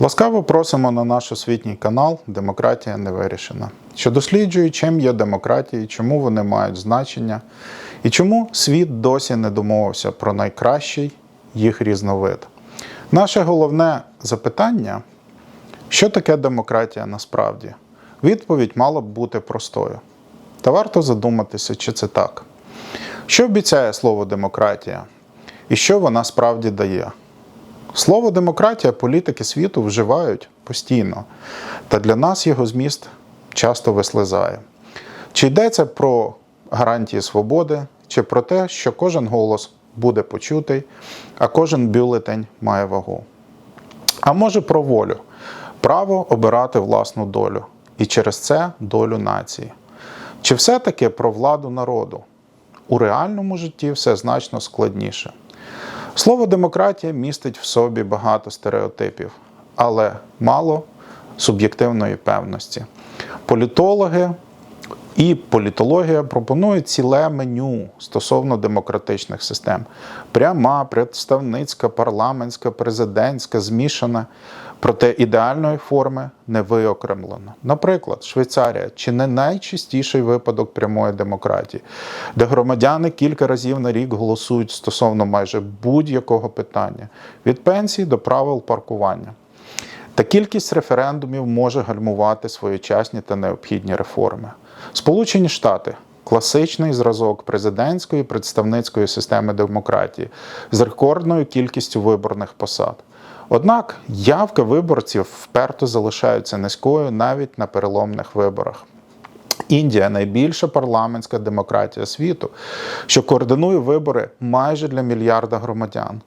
Ласкаво просимо на наш освітній канал Демократія не вирішена, що досліджує, чим є демократія, чому вони мають значення, і чому світ досі не домовився про найкращий їх різновид. Наше головне запитання: що таке демократія насправді? Відповідь мала б бути простою. Та варто задуматися, чи це так. Що обіцяє слово демократія і що вона справді дає? Слово демократія політики світу вживають постійно, та для нас його зміст часто вислизає. Чи йдеться про гарантії свободи, чи про те, що кожен голос буде почутий, а кожен бюлетень має вагу? А може про волю, право обирати власну долю і через це долю нації? Чи все-таки про владу народу? У реальному житті все значно складніше. Слово демократія містить в собі багато стереотипів, але мало суб'єктивної певності. Політологи і політологія пропонують ціле меню стосовно демократичних систем: пряма, представницька, парламентська, президентська, змішана. Проте ідеальної форми не виокремлено. Наприклад, Швейцарія чи не найчастіший випадок прямої демократії, де громадяни кілька разів на рік голосують стосовно майже будь-якого питання від пенсії до правил паркування. Та кількість референдумів може гальмувати своєчасні та необхідні реформи. Сполучені Штати класичний зразок президентської представницької системи демократії з рекордною кількістю виборних посад. Однак явка виборців вперто залишаються низькою навіть на переломних виборах. Індія найбільша парламентська демократія світу, що координує вибори майже для мільярда громадян.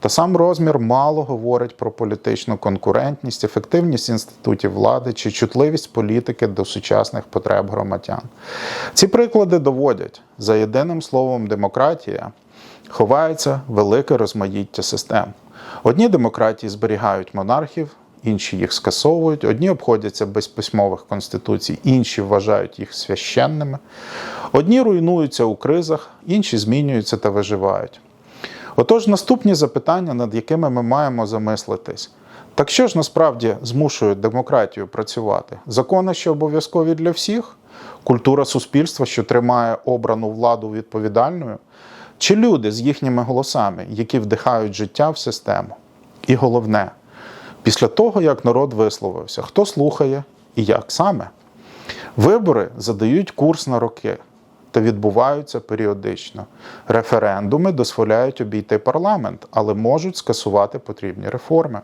Та сам розмір мало говорить про політичну конкурентність, ефективність інститутів влади чи чутливість політики до сучасних потреб громадян. Ці приклади доводять, за єдиним словом демократія ховається велике розмаїття систем. Одні демократії зберігають монархів, інші їх скасовують, одні обходяться без письмових конституцій, інші вважають їх священними. Одні руйнуються у кризах, інші змінюються та виживають. Отож, наступні запитання, над якими ми маємо замислитись. Так що ж насправді змушує демократію працювати? Закони, що обов'язкові для всіх, культура суспільства, що тримає обрану владу відповідальною, чи люди з їхніми голосами, які вдихають життя в систему? І головне, після того, як народ висловився, хто слухає і як саме? Вибори задають курс на роки та відбуваються періодично. Референдуми дозволяють обійти парламент, але можуть скасувати потрібні реформи.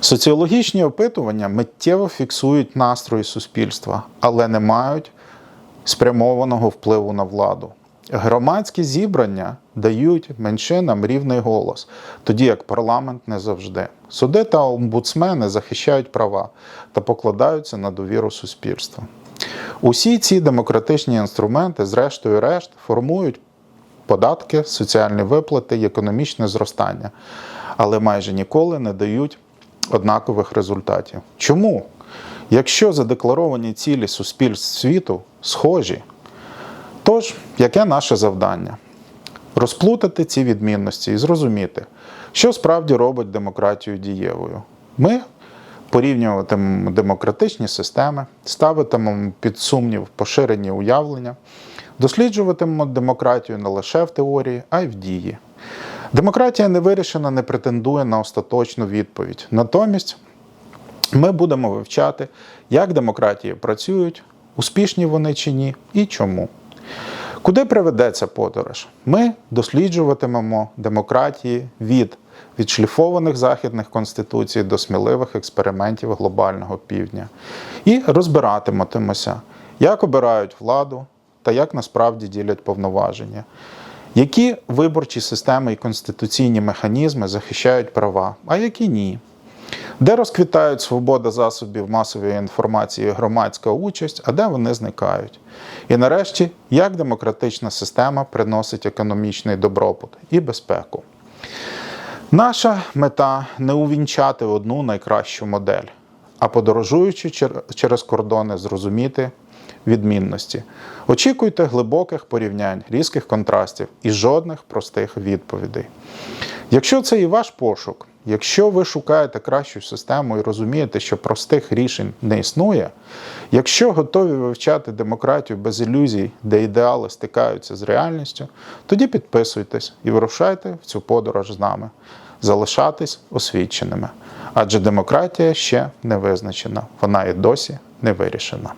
Соціологічні опитування миттєво фіксують настрої суспільства, але не мають спрямованого впливу на владу. Громадські зібрання дають меншинам рівний голос, тоді як парламент не завжди. Суди та омбудсмени захищають права та покладаються на довіру суспільства. Усі ці демократичні інструменти, зрештою решт, формують податки, соціальні виплати і економічне зростання, але майже ніколи не дають однакових результатів. Чому? Якщо задекларовані цілі суспільств світу схожі, Тож, яке наше завдання? Розплутати ці відмінності і зрозуміти, що справді робить демократію дієвою. Ми порівнюватимемо демократичні системи, ставитимемо під сумнів поширені уявлення, досліджуватимемо демократію не лише в теорії, а й в дії. Демократія невирішена не претендує на остаточну відповідь. Натомість ми будемо вивчати, як демократії працюють, успішні вони чи ні і чому. Куди приведе ця подорож? Ми досліджуватимемо демократії від відшліфованих західних конституцій до сміливих експериментів глобального півдня і розбиратимемося, як обирають владу та як насправді ділять повноваження, які виборчі системи і конституційні механізми захищають права, а які ні. Де розквітають свобода засобів масової інформації громадська участь, а де вони зникають. І нарешті, як демократична система приносить економічний добробут і безпеку. Наша мета не увінчати одну найкращу модель, а подорожуючи через кордони, зрозуміти відмінності. Очікуйте глибоких порівнянь, різких контрастів і жодних простих відповідей. Якщо це і ваш пошук, Якщо ви шукаєте кращу систему і розумієте, що простих рішень не існує, якщо готові вивчати демократію без ілюзій, де ідеали стикаються з реальністю, тоді підписуйтесь і вирушайте в цю подорож з нами, залишатись освіченими. Адже демократія ще не визначена, вона і досі не вирішена.